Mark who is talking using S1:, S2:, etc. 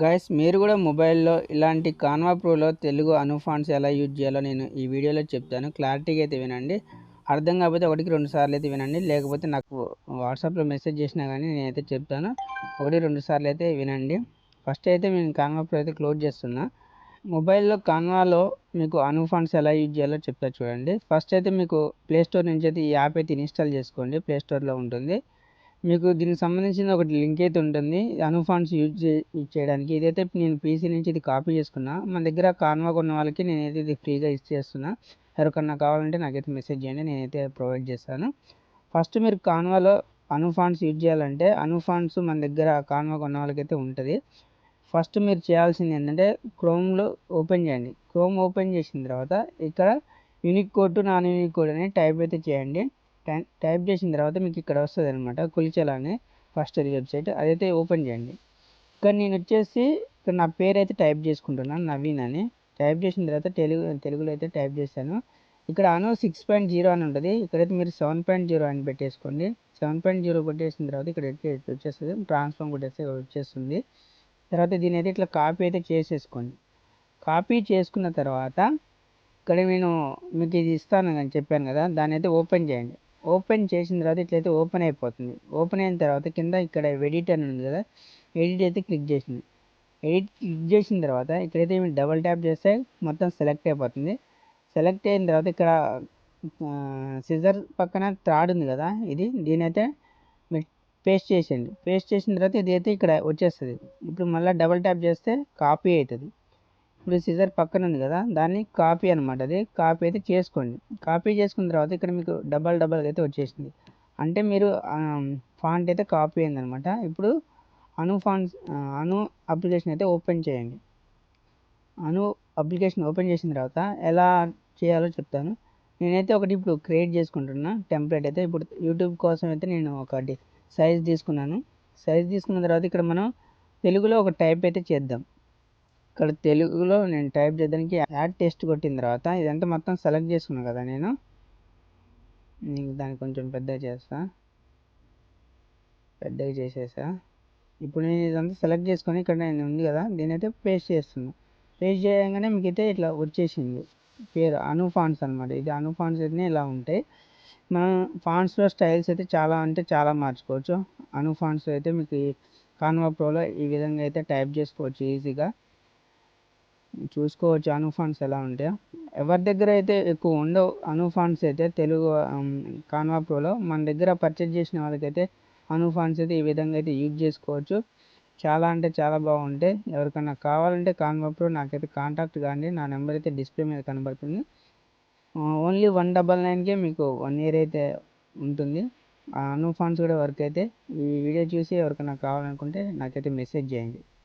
S1: Guys మీరు కూడా మొబైల్లో ఇలాంటి కాన్వా ప్రోలో తెలుగు అనుఫాన్స్ ఎలా యూజ్ చేయాలో నేను ఈ వీడియోలో చెప్తాను. క్లారిటీగా అయితే వినండి. అర్థం కాకపోతే ఒకటికి రెండు సార్లు అయితే వినండి. లేకపోతే నాకు వాట్సాప్లో మెసేజ్ చేసినా కానీ నేనైతే చెప్తాను. ఒకటి రెండు సార్లు అయితే వినండి. ఫస్ట్ అయితే నేను కాన్వా ప్రో అయితే క్లోజ్ చేస్తున్నా. మొబైల్లో కాన్వాలో మీకు అనుఫాన్స్ ఎలా యూజ్ చేయాలో చెప్తా చూడండి. ఫస్ట్ అయితే మీకు ప్లే స్టోర్ నుంచి అయితే ఈ యాప్ అయితే ఇన్స్టాల్ చేసుకోండి. ప్లే స్టోర్లో ఉంటుంది. మీకు దీనికి సంబంధించిన ఒకటి లింక్ అయితే ఉంటుంది. అనుఫాన్స్ యూజ్ చే- యూజ్ చేయడానికి. ఇదైతే నేను పీసీ నుంచి ఇది కాపీ చేసుకున్నా. మన దగ్గర కాన్వా కొన్న వాళ్ళకి నేనైతే ఇది ఫ్రీగా ఇచ్చేస్తున్నా. ఎవరికన్నా కావాలంటే నాకైతే మెసేజ్ చేయండి. నేనైతే ప్రొవైడ్ చేస్తాను. ఫస్ట్ మీరు కాన్వాలో అను ఫాంట్స్ యూజ్ చేయాలంటే అను మన దగ్గర కాన్వా కొన్న వాళ్ళకైతే ఉంటుంది. ఫస్ట్ మీరు చేయాల్సింది ఏంటంటే క్రోమ్లో ఓపెన్ చేయండి. క్రోమ్ ఓపెన్ చేసిన తర్వాత ఇక్కడ unique code to non unique code అని టైప్ అయితే చేయండి. టై- టైప్ చేసిన తర్వాత మీకు ఇక్కడ వస్తుంది అనమాట కులిచలా ఫస్ట్ వెబ్సైట్. అదైతే ఓపెన్ చేయండి. ఇక్కడ నేను వచ్చేసి ఇక్కడ నా పేరు అయితే టైప్ చేసుకుంటున్నాను నవీన్ అని. టైప్ చేసిన తర్వాత తెలుగు తెలుగులో అయితే టైప్ చేశాను ఇక్కడ అను సిక్స్ పాయింట్ జీరో అని ఉంటుంది. ఇక్కడైతే మీరు సెవెన్ పాయింట్ జీరో అని పెట్టేసుకోండి. సెవెన్ పాయింట్ జీరో పెట్టేసిన తర్వాత ఇక్కడ వచ్చేస్తుంది. ట్రాన్స్ఫార్మ్ కొట్టేస్తే వచ్చేస్తుంది. తర్వాత దీని అయితే ఇట్లా కాపీ అయితే చేసేసుకోండి. కాపీ చేసుకున్న తర్వాత ఇక్కడ నేను మీకు ఇది ఇస్తాను అని చెప్పాను కదా దాన్ని అయితే ఓపెన్ చేయండి. ఓపెన్ చేసిన తర్వాత ఇట్లయితే ఓపెన్ అయిపోతుంది. ఓపెన్ అయిన తర్వాత కింద ఇక్కడ ఎడిట్ అని ఉంది కదా ఎడిట్ అయితే క్లిక్ చేసింది. ఎడిట్ క్లిక్ చేసిన తర్వాత ఇక్కడైతే మీరు డబల్ ట్యాప్ చేస్తే మొత్తం సెలెక్ట్ అయిపోతుంది. సెలెక్ట్ అయిన తర్వాత ఇక్కడ సిజర్ పక్కన థ్రాడ్ ఉంది కదా ఇది దీని అయితే మీరు పేస్ట్ చేసేయండి. పేస్ట్ చేసిన తర్వాత ఇది అయితే ఇక్కడ వచ్చేస్తుంది. ఇప్పుడు మళ్ళీ డబల్ ట్యాప్ చేస్తే కాపీ అవుతుంది. ఇప్పుడు సిజర్ పక్కన ఉంది కదా దాన్ని కాపీ అనమాట అది కాపీ అయితే చేసుకోండి. కాపీ చేసుకున్న తర్వాత ఇక్కడ మీకు డబల్ డబల్ అయితే వచ్చేసింది. అంటే మీరు ఫాంట్ అయితే కాపీ అయిందనమాట ఇప్పుడు అను ఫాంట్స్ అను అప్లికేషన్ అయితే ఓపెన్ చేయండి. అను అప్లికేషన్ ఓపెన్ చేసిన తర్వాత ఎలా చేయాలో చెప్తాను. నేనైతే ఒకటి ఇప్పుడు క్రియేట్ చేసుకుంటున్నా. టెంప్లెట్ అయితే ఇప్పుడు యూట్యూబ్ కోసం అయితే నేను ఒకటి సైజ్ తీసుకున్నాను. సైజ్ తీసుకున్న తర్వాత ఇక్కడ మనం తెలుగులో ఒక టైప్ అయితే చేద్దాం. ఇక్కడ తెలుగులో నేను టైప్ చేయడానికి యాడ్ టెస్ట్ కొట్టిన తర్వాత ఇదంతా మొత్తం సెలెక్ట్ చేసుకున్నాను కదా నేను. నేను దాన్ని కొంచెం పెద్దగా చేస్తా. పెద్దగా చేసేసా. ఇప్పుడు నేను ఇదంతా సెలెక్ట్ చేసుకొని ఇక్కడ నేను ఉంది కదా దీని అయితే పేస్ట్ చేస్తున్నా. పేస్ట్ చేయగానే మీకైతే ఇట్లా వచ్చేసింది. పేరు అను ఫాన్స్ అనమాట ఇది అను ఫాన్స్ అయితే ఇలా ఉంటాయి. మనం ఫాన్స్లో స్టైల్స్ అయితే చాలా అంటే చాలా మార్చుకోవచ్చు. అను ఫాన్స్ అయితే మీకు కాన్వా ప్రోలో ఈ విధంగా అయితే టైప్ చేసుకోవచ్చు ఈజీగా. చూసుకోవచ్చు. అనుఫాన్స్ ఎలా ఉంటాయో ఎవరి దగ్గర అయితే ఎక్కువ ఉండవు అను అయితే తెలుగు కాన్వా ప్రోలో మన దగ్గర పర్చేజ్ చేసిన వాళ్ళకైతే అను ఫాంట్స్ అయితే ఈ విధంగా అయితే యూజ్ చేసుకోవచ్చు. చాలా అంటే చాలా బాగుంటాయి ఎవరికైనా కావాలంటే కాన్వా ప్రో నాకైతే కాంటాక్ట్ కాండి. నా నెంబర్ అయితే డిస్ప్లే మీద కనబడుతుంది. ఓన్లీ వన్ డబల్ నైన్కే మీకు వన్ ఇయర్ అయితే ఉంటుంది. ఆ కూడా వర్క్ అయితే ఈ వీడియో చూసి ఎవరికైనా కావాలనుకుంటే నాకైతే మెసేజ్ చేయండి.